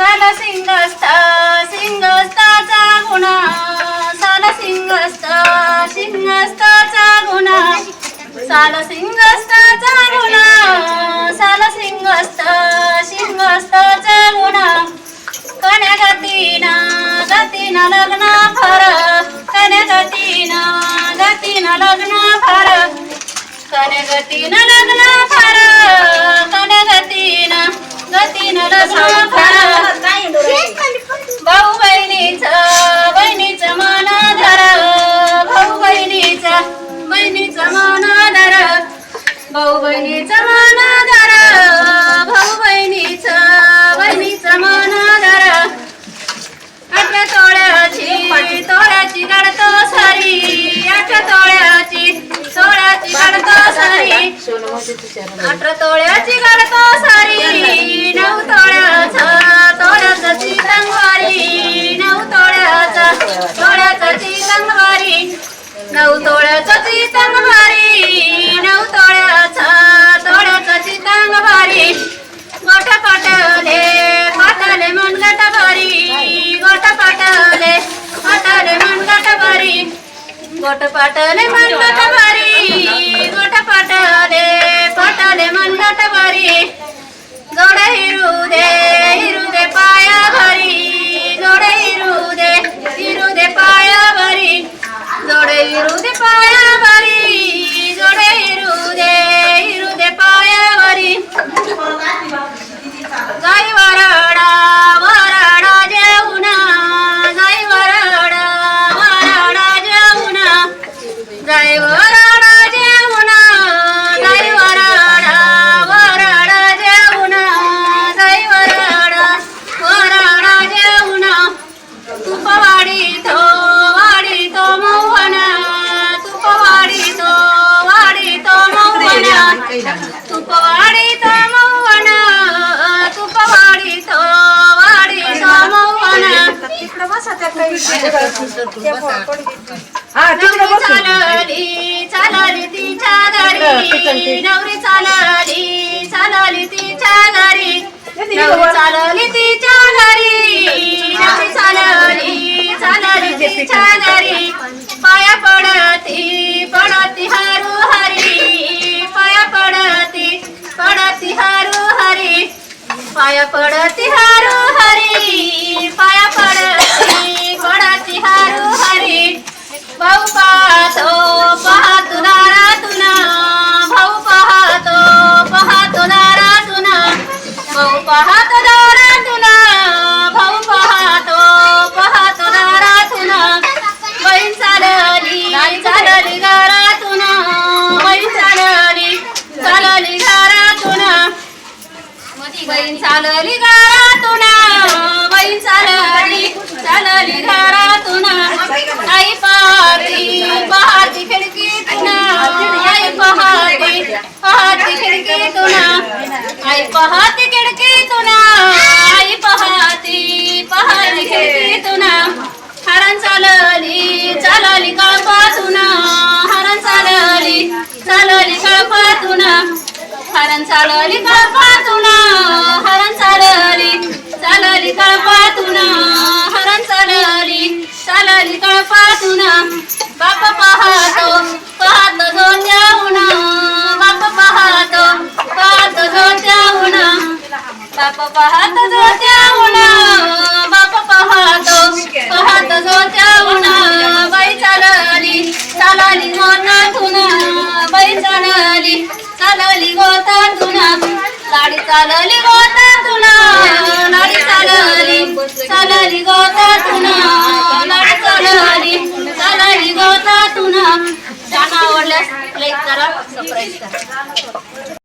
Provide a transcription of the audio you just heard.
साल सिंगस्त सिंगस्ताचा गुणा. साल सिंगस्त सिंगस्ताचा गुणा. साल सिंगस्ताचा गुणा. साल सिंगस्त सिंगस्ताचा गुणा. कण्या गतीना गतीना लग्न फर. कण्या गतीना गतीना लग्न फर. कण्या गतीनं लग्न फर. कण्या गतीनं गतीनं लग्न भाऊ बहिणीचा बहिणीचं मन धरा. भाऊ बहिणीचा बहिणीचं मन धरा. भाऊ बहिणीचं मन धरा. भाऊ बहिणीचं बहिणीचं नऊ तोळ्याचं चितंगवारी नऊ तोळ्याचं चितांग भारी. गोट पाटले पाटले मन गट भारी. गोट पाटले पाटले मन गट भारी. गोट पाटले मन हा तिकडे नवरी बसून चालली चालली तिच्या घरी नवरी चालली चालली तिच्या घरी नवरी चालली तिच्या घरी नवरी चालली चालली तिच्या घरी पाया पडती पडती हरू हरी पाया पडती पडती हरू हरी पाया पडती हारू हरी. बहीण चालली घरातून. बहीण चालली चालली घरातून. आई पाहती पाहती खिडकीतून. आई पाहती पाहती खिडकीतून. आई पाहती खिडकीतून. आई पाहती पाहती खिडकीतून. हरण चालली चालली काळपासून हरण चालली चालली कळपातून हरण चालली कळपातून बाप पाहतो झोत्याहून बाप पाहतो पाहतो झोत्याहून बाई चालली चालली गोतातून बाई चालली चालली गोतातून. गाडी चालली गोतातून. गाडी चालली चालली गोतातून.